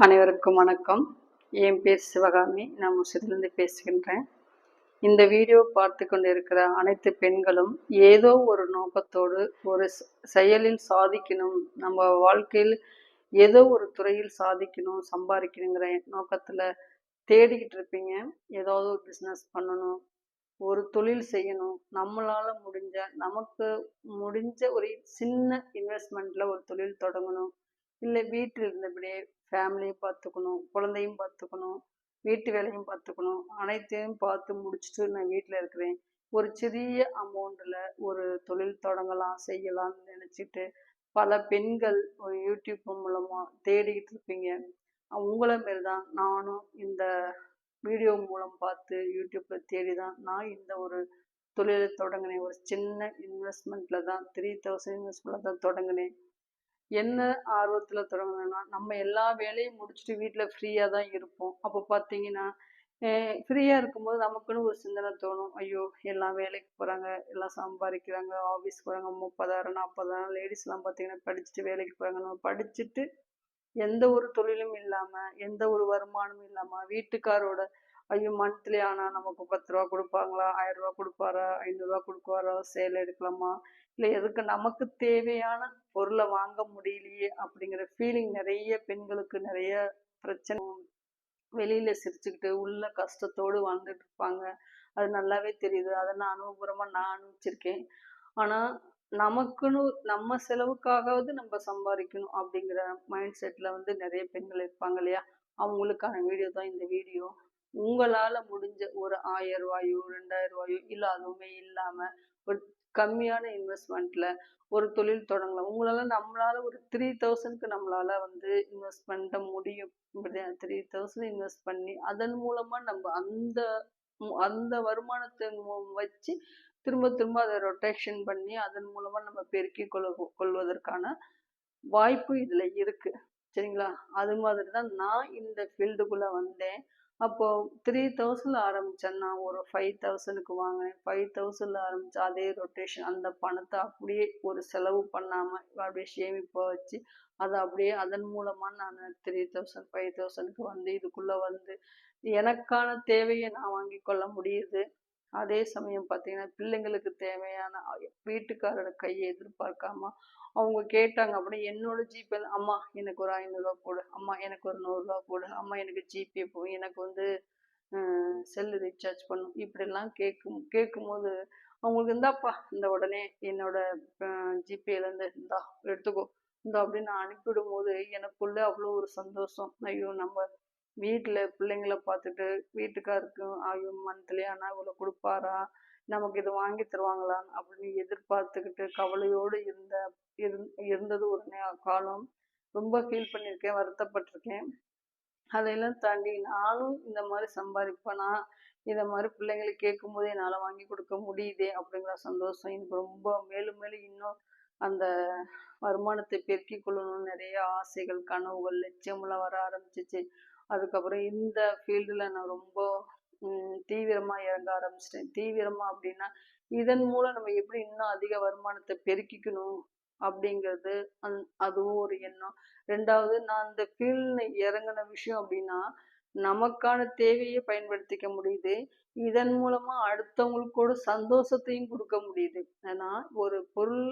அனைவருக்கும் வணக்கம். என் பேர் சிவகாமி. நான் முசிலிருந்து பேசுகின்றேன். இந்த வீடியோ பார்த்து கொண்டிருக்கிற அனைத்து பெண்களும் ஏதோ ஒரு நோக்கத்தோடு ஒரு செயலில் சாதிக்கணும் நம்ம வாழ்க்கையில் ஏதோ ஒரு துறையில் சாதிக்கணும் சம்பாதிக்கணுங்கிற நோக்கத்தில் தேடிக்கிட்டு இருப்பீங்க. ஏதாவது ஒரு பிஸ்னஸ் பண்ணணும் ஒரு தொழில் செய்யணும். நம்மளால் முடிஞ்ச நமக்கு முடிஞ்ச ஒரு சின்ன இன்வெஸ்ட்மெண்ட்டில் ஒரு தொழில் தொடங்கணும். இல்லை வீட்டில் இருந்தபடியே ஃபேமிலியும் பார்த்துக்கணும் குழந்தையும் பார்த்துக்கணும் வீட்டு வேலையும் பார்த்துக்கணும். அனைத்தையும் பார்த்து முடிச்சுட்டு நான் வீட்டில் இருக்கிறேன். ஒரு சிறிய அமௌண்ட்டில் ஒரு தொழில் தொடங்கலாம் செய்யலாம்னு நினச்சிட்டு பல பெண்கள் ஒரு யூடியூப் மூலமாக தேடிக்கிட்டு இருப்பீங்க. உங்களை மாரி தான் நானும் இந்த வீடியோ மூலம் பார்த்து யூடியூப்பில் தேடி தான் நான் இந்த ஒரு தொழிலை தொடங்கினேன். ஒரு சின்ன இன்வெஸ்ட்மெண்ட்டில் தான் த்ரீ தௌசண்ட் இன்வெஸ்ட்மெண்ட்டில் தான் தொடங்கினேன். என்ன ஆர்வத்தில் தொடங்கணும்னா நம்ம எல்லா வேலையும் முடிச்சுட்டு வீட்டில் ஃப்ரீயாக தான் இருப்போம். அப்போ பார்த்தீங்கன்னா ஃப்ரீயாக இருக்கும்போது நமக்குன்னு ஒரு சிந்தனை தோணும். ஐயோ எல்லாம் வேலைக்கு போகிறாங்க எல்லாம் சம்பாதிக்கிறாங்க ஆஃபீஸ் போகிறாங்க முப்பதாயிரம் நாற்பதாயிரம் லேடிஸ்லாம் பார்த்தீங்கன்னா படிச்சுட்டு வேலைக்கு போகிறாங்க நம்ம படிச்சுட்டு எந்த ஒரு தொழிலும் இல்லாமல் எந்த ஒரு வருமானமும் இல்லாமல் வீட்டுக்காரோட ஐயோ மந்த்லி ஆனால் நமக்கு பத்து ரூபா கொடுப்பாங்களா ஆயிரம் ரூபா கொடுப்பாரா ஐநூறுரூவா கொடுக்குவாரா சேல் எடுக்கலாமா இல்லை எதுக்கு நமக்கு தேவையான பொருளை வாங்க முடியலையே அப்படிங்கிற ஃபீலிங் நிறைய பெண்களுக்கு நிறைய பிரச்சனை. வெளியில சிரிச்சுக்கிட்டு உள்ள கஷ்டத்தோடு வாழ்ந்துட்டு இருப்பாங்க. அது நல்லாவே தெரியுது. அதை நான் அனுபவபூர்வமா நான் அனுபவிச்சிருக்கேன். ஆனா நமக்குன்னு நம்ம செலவுக்காகவது நம்ம சம்பாதிக்கணும் அப்படிங்கிற மைண்ட் செட்ல வந்து நிறைய பெண்கள் இருப்பாங்க இல்லையா? அவங்களுக்கான வீடியோ தான் இந்த வீடியோ உங்களால முடிஞ்ச ஒரு ஆயிரம் ரூபாயோ ரெண்டாயிரம் ரூபாயோ இல்லை அதுவுமே இல்லாம ஒரு கம்மியான இன்வெஸ்ட்மெண்ட்ல ஒரு தொழில் தொடங்கலாம். உங்களால நம்மளால ஒரு த்ரீ தௌசண்ட்க்கு நம்மளால வந்து இன்வெஸ்ட் பண்ண முடியும். த்ரீ தௌசண்ட் இன்வெஸ்ட் பண்ணி அதன் மூலமா நம்ம அந்த அந்த வருமானத்தை வச்சு திரும்ப திரும்ப அதை ரொட்டேஷன் பண்ணி அதன் மூலமா நம்ம பெருக்கி கொள்ள கொள்வதற்கான வாய்ப்பு இதுல இருக்கு. சரிங்களா? அது மாதிரி தான் நான் இந்த ஃபீல்டுக்குள்ள வந்தேன். அப்போது த்ரீ தௌசண்ட்ல ஆரம்பிச்சேன். நான் ஒரு ஃபைவ் தௌசண்ட்க்கு வாங்கினேன். ஃபைவ் தௌசண்ட்ல ஆரம்பிச்சு அதே ரொட்டேஷன் அந்த பணத்தை அப்படியே ஒரு செலவு பண்ணாமல் அப்படியே சேமிப்பா வச்சு அதை அப்படியே அதன் மூலமாக நான் த்ரீ தௌசண்ட் ஃபைவ் தௌசண்ட்க்கு வந்து இதுக்குள்ளே வந்து எனக்கான தேவையை நான் வாங்கி கொள்ள முடியுது. அதே சமயம் பார்த்தீங்கன்னா பிள்ளைங்களுக்கு தேவையான வீட்டுக்காரோட கையை எதிர்பார்க்காம அவங்க கேட்டாங்க அப்படின்னா என்னோட ஜிபே அம்மா எனக்கு ஒரு ஐநூறுரூவா போடு அம்மா எனக்கு ஒரு நூறுரூவா போடு அம்மா எனக்கு ஜிபே போ எனக்கு வந்து செல்லு ரீசார்ஜ் பண்ணும். இப்படிலாம் கேட்கும் கேட்கும்போது அவங்களுக்கு இந்தாப்பா இந்த உடனே என்னோட ஜிபேலேருந்து இந்தா எடுத்துக்கோ. இந்தா அப்படின்னு நான் அனுப்பிவிடும் போது எனக்குள்ள அவ்வளோ ஒரு சந்தோஷம். ஐயோ நம்ம வீட்டில் பிள்ளைங்கள பார்த்துட்டு வீட்டுக்காருக்கும் ஐயோ மந்த்லி ஆனால் இவ்வளோ கொடுப்பாரா? நமக்கு இது வாங்கி தருவாங்களா அப்படின்னு எதிர்பார்த்துக்கிட்டு கவலையோடு இருந்த இருந்தது ஒரு காலம். ரொம்ப ஃபீல் பண்ணியிருக்கேன் வருத்தப்பட்டிருக்கேன். அதையெல்லாம் தாண்டி நானும் இந்த மாதிரி சம்பாதிப்பேனா? இந்த மாதிரி பிள்ளைங்களுக்கு கேட்கும்போது என்னால் வாங்கி கொடுக்க முடியுதே அப்படிங்கிற சந்தோஷம் எனக்கு ரொம்ப மேலும் மேலும் இன்னும் அந்த வருமானத்தை பெருக்கிக் கொள்ளணும்னு நிறைய ஆசைகள் கனவுகள் லட்சியம்லாம் வர ஆரம்பிச்சிச்சு. அதுக்கப்புறம் இந்த ஃபீல்டில் நான் ரொம்ப தீவிரமாக இறங்க ஆரம்பிச்சிட்டேன். தீவிரமாக அப்படின்னா இதன் மூலம் நம்ம எப்படி இன்னும் அதிக வருமானத்தை பெருக்கிக்கணும் அப்படிங்கிறது அந் அதுவும் ஒரு எண்ணம். ரெண்டாவது நான் அந்த ஃபீல்டில் இறங்கின விஷயம் அப்படின்னா நமக்கான தேவையை பயன்படுத்திக்க முடியுது. இதன் மூலமா அடுத்தவங்களுக்கு கூட சந்தோஷத்தையும் கொடுக்க முடியுது. ஏன்னா ஒரு பொருள்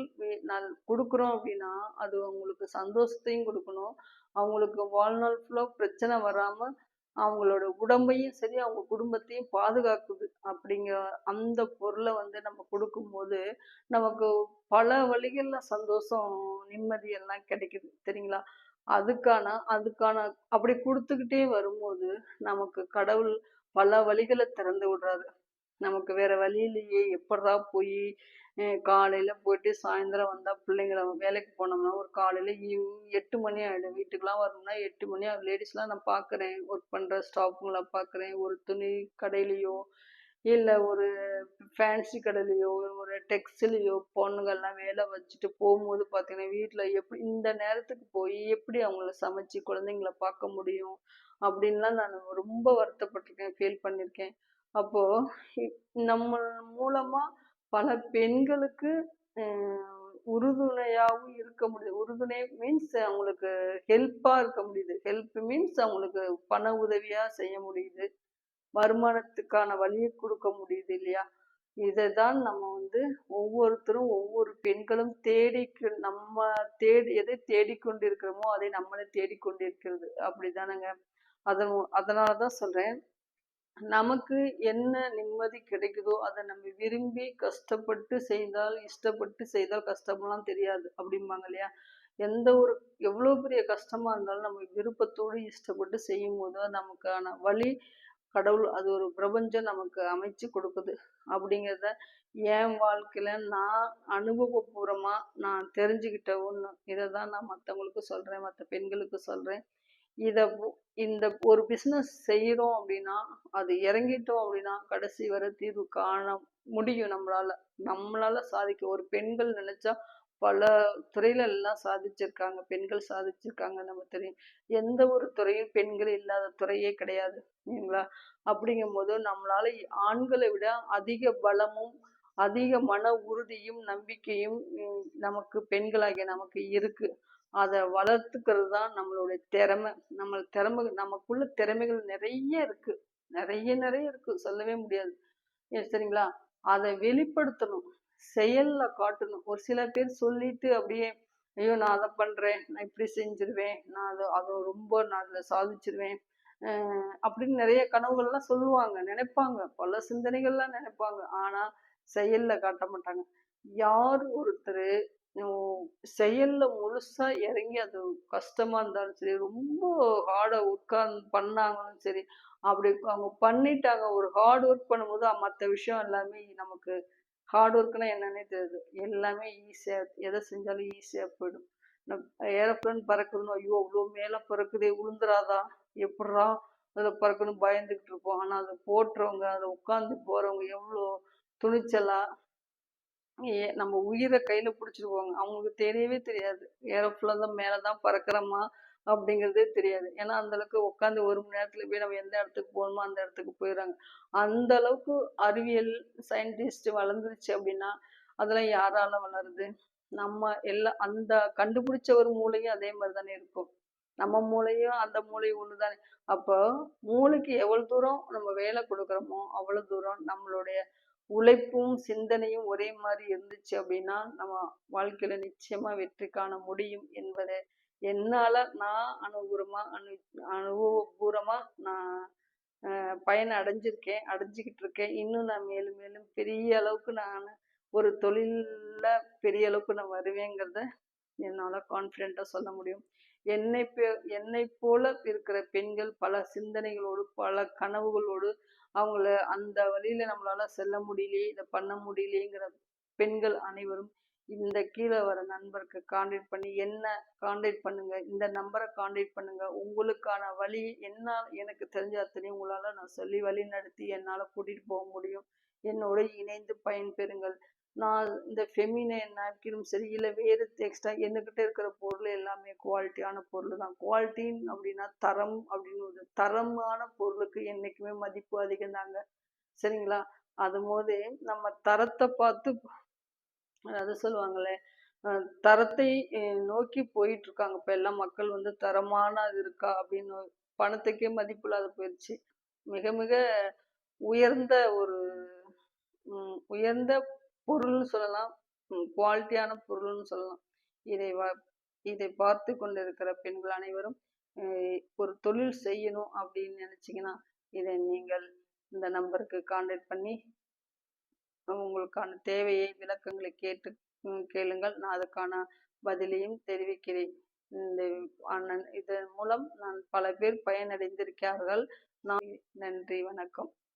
நான் கொடுக்குறோம் அப்படின்னா அது அவங்களுக்கு சந்தோஷத்தையும் கொடுக்கணும். அவங்களுக்கு வாழ்நாள் ஃபுல்லாக பிரச்சனை வராமல் அவங்களோட உடம்பையும் சரி அவங்க குடும்பத்தையும் பாதுகாக்குது. அப்படிங்கிற அந்த பொருளை வந்து நம்ம கொடுக்கும்போது நமக்கு பல வழிகளில் சந்தோஷம் நிம்மதி எல்லாம் கிடைக்குது. சரிங்களா? அதுக்கான அதுக்கான அப்படி கொடுத்துக்கிட்டே வரும்போது நமக்கு கடவுள் பல வழிகளை திறந்து விடுறாரு. நமக்கு வேற வழி இல்லையே எப்படா போய் காலையில போயிட்டு சாயந்தரம் வந்தா பிள்ளைங்கள வேலைக்கு போனோம்னா ஒரு காலையில ஈவினிங் எட்டு மணி ஆயிடும். வீட்டுக்கெல்லாம் வரணும்னா எட்டு மணி ஆகும். லேடிஸ்லாம் நான் பார்க்குறேன் ஒர்க் பண்ற ஸ்டாஃபுங்களை பார்க்குறேன் ஒரு துணி கடையிலையோ இல்லை ஒரு ஃபேன்சி கடையிலையோ ஒரு டெக்ஸ்டிலையோ பொண்ணுங்கள்லாம் வேலை வச்சுட்டு போகும்போது பார்த்தீங்கன்னா வீட்டில் எப்படி இந்த நேரத்துக்கு போய் எப்படி அவங்கள சமைச்சு குழந்தைங்கள பார்க்க முடியும்? அப்படின்லாம் நான் ரொம்ப வருத்தப்பட்டிருக்கேன். ஃபீல் பண்ணியிருக்கேன் அப்போது நம்ம மூலமாக பல பெண்களுக்கு உறுதுணையாகவும் இருக்க முடியுது. உறுதுணை மீன்ஸ் அவங்களுக்கு ஹெல்ப்பாக இருக்க முடியுது. ஹெல்ப் மீன்ஸ் அவங்களுக்கு பண உதவியாக செய்ய முடியுது. வருமானத்துக்கான வழியை கொடுக்க முடியுது இல்லையா? இதை தான் நம்ம வந்து ஒவ்வொருத்தரும் ஒவ்வொரு பெண்களும் தேடி நம்ம தேடி எதை தேடிக்கொண்டு இருக்கிறோமோ அதை நம்மளை தேடிக்கொண்டிருக்கிறது. அப்படிதானங்க அதன் அதனால தான் சொல்கிறேன் நமக்கு என்ன நிம்மதி கிடைக்குதோ அதை நம்ம விரும்பி கஷ்டப்பட்டு செய்தால் இஷ்டப்பட்டு செய்தால் கஷ்டமெல்லாம் தெரியாது அப்படிம்பாங்க இல்லையா? எந்த ஒரு எவ்வளோ பெரிய கஷ்டமா இருந்தாலும் நம்ம விருப்பத்தோடு இஷ்டப்பட்டு செய்யும் போது நமக்கான வழி கடவுள் அது ஒரு பிரபஞ்சம் நமக்கு அமைச்சு கொடுக்குது அப்படிங்கிறத என் வாழ்க்கையில நான் அனுபவபூர்வமா நான் தெரிஞ்சுக்கிட்ட ஒன்று இதை தான் நான் மற்றவங்களுக்கு சொல்றேன் மற்ற பெண்களுக்கு சொல்றேன். இதை இந்த ஒரு பிஸ்னஸ் செய்கிறோம் அப்படின்னா அது இறங்கிட்டோம் அப்படின்னா கடைசி வரை தீர்வு காண முடியும் நம்மளால். நம்மளால் சாதிக்க ஒரு பெண்கள் நினச்சா பல துறையில எல்லாம் சாதிச்சிருக்காங்க. பெண்கள் சாதிச்சிருக்காங்க நம்ம தெரியும் எந்த ஒரு துறையும் பெண்கள் இல்லாத துறையே கிடையாது இல்லைங்களா? அப்படிங்கும் போது நம்மளால ஆண்களை விட அதிக பலமும் அதிக மன உறுதியும் நம்பிக்கையும் நமக்கு பெண்களாகிய நமக்கு இருக்கு. அதை வளர்த்துக்கிறது தான் நம்மளுடைய திறமை. நம்ம திறமை நமக்குள்ள திறமைகள் நிறைய இருக்கு. நிறைய நிறைய இருக்கு. சொல்லவே முடியாது. சரிங்களா? அதை வெளிப்படுத்தணும். செயல்ல காட்டணும். ஒரு சில பேர் சொல்லிட்டு அப்படியே ஐயோ நான் அதை பண்றேன். நான் இப்படி செஞ்சிருவேன். நான் அதை அதை ரொம்ப நான் அதுல சாதிச்சிருவேன். அப்படின்னு நிறைய கனவுகள்லாம் சொல்லுவாங்க. நினைப்பாங்க. பல சிந்தனைகள்லாம் நினைப்பாங்க. ஆனா செயல்ல காட்ட மாட்டாங்க. யார் ஒருத்தர் செயலில் முழுசாக இறங்கி அது கஷ்டமாக இருந்தாலும் சரி ரொம்ப ஹார்டாக உட்கார்ந்து பண்ணாங்கன்னு சரி அப்படி அவங்க பண்ணிட்டாங்க. ஒரு ஹார்ட் ஒர்க் பண்ணும்போது மற்ற விஷயம் எல்லாமே நமக்கு ஹார்ட் ஒர்க்னா என்னன்னே தெரியுது. எல்லாமே ஈஸியாக எதை செஞ்சாலும் ஈஸியாக போயிடும். ஏரோப்ளேன் பறக்குதுன்னு ஐயோ அவ்வளோ மேலே பறக்குதே உளுந்துராதா எப்படா அதில் பறக்கணும் பயந்துக்கிட்டு இருப்போம். ஆனால் அதை போட்டுறவங்க அதை உட்காந்து போகிறவங்க எவ்வளோ துணிச்சலாக நம்ம உயிரை கையில பிடிச்சிருவாங்க அவங்களுக்கு தெரியவே தெரியாது. ஏரோப்ளேன் தான் மேலே தான் பறக்கிறோமா அப்படிங்கிறதே தெரியாது. ஏன்னா அந்த அளவுக்கு உட்காந்து ஒரு மணி நேரத்துல போய் நம்ம எந்த இடத்துக்கு போகணுமோ அந்த இடத்துக்கு போயிடுறாங்க. அந்த அளவுக்கு அறிவியல் சயின்டிஸ்ட் வளர்ந்துருச்சு அப்படின்னா அதெல்லாம் யாரால வளருது? நம்ம எல்லாம் அந்த கண்டுபிடிச்ச ஒரு மூளையும் அதே மாதிரி தானே இருக்கும். நம்ம மூளையும் அந்த மூளையும் ஒன்று தானே அப்போ மூளைக்கு எவ்வளவு தூரம் நம்ம வேலை கொடுக்குறோமோ அவ்வளவு தூரம் நம்மளுடைய உழைப்பும் சிந்தனையும் ஒரே மாதிரி இருந்துச்சு அப்படின்னா நம்ம வாழ்க்கையில நிச்சயமா வெற்றி காண முடியும் என்பதை என்னால நான் அனுபூரமா அனு அனுபவபூர்வமா நான் பயன் அடைஞ்சிருக்கேன் அடைஞ்சிக்கிட்டு இருக்கேன். இன்னும் நான் மேலும் மேலும் பெரிய அளவுக்கு நான் ஒரு தொழிலில் பெரிய அளவுக்கு நான் வருவேங்கிறத என்னால கான்ஃபிடென்ட்டாக சொல்ல முடியும். என்னை என்னை போல இருக்கிற பெண்கள் பல சிந்தனைகளோடு பல கனவுகளோடு அவங்கள அந்த வழியில நம்மளால செல்ல முடியலையே இதை பண்ண முடியலையேங்கிற பெண்கள் அனைவரும் இந்த கீழே வர நண்பருக்கு கான்டாக்ட் பண்ணி என்ன கான்டாக்ட் பண்ணுங்க? இந்த நம்பரை கான்டாக்ட் பண்ணுங்க. உங்களுக்கான வழி என்ன எனக்கு தெரிஞ்ச அத்தனையும் உங்களால நான் சொல்லி வழி நடத்தி என்னால கூட்டிட்டு போக முடியும். என்னோட இணைந்து பயன்பெறுங்கள். நான் இந்த ஃபெமினை நாப்கினும் சரி இல்லை வேறு எக்ஸ்ட்ரா என்கிட்ட இருக்கிற பொருள் எல்லாமே குவாலிட்டியான பொருள் தான். குவாலிட்டின்னு அப்படின்னா தரம் அப்படின்னு ஒரு தரமான பொருளுக்கு என்றைக்குமே மதிப்பு அதிகம் தாங்க சரிங்களா? அது போது நம்ம தரத்தை பார்த்து அது சொல்லுவாங்களே தரத்தை நோக்கி போயிட்டு இருக்காங்க இப்ப எல்லாம் மக்கள் வந்து தரமான அது இருக்கா அப்படின்னு பணத்துக்கே மதிப்பு இல்லாத போயிடுச்சு மிக மிக உயர்ந்த ஒரு உயர்ந்த பொருள்னு சொல்லலாம். குவாலிட்டியான பொருள்னு சொல்லலாம். இதை இதை பார்த்து கொண்டிருக்கிற பெண்கள் அனைவரும் ஒரு தொழில் செய்யணும் அப்படின்னு நினச்சிங்கன்னா இதை நீங்கள் இந்த நம்பருக்கு கான்டாக்ட் பண்ணி உங்களுக்கான தேவையை விளக்கங்களை கேட்டு கேளுங்கள். நான் அதுக்கான பதிலையும் தெரிவிக்கிறேன். இந்த அண்ணன் இதன் மூலம் நான் பல பேர் பயனடைந்திருக்கிறார்கள். நான் நன்றி வணக்கம்.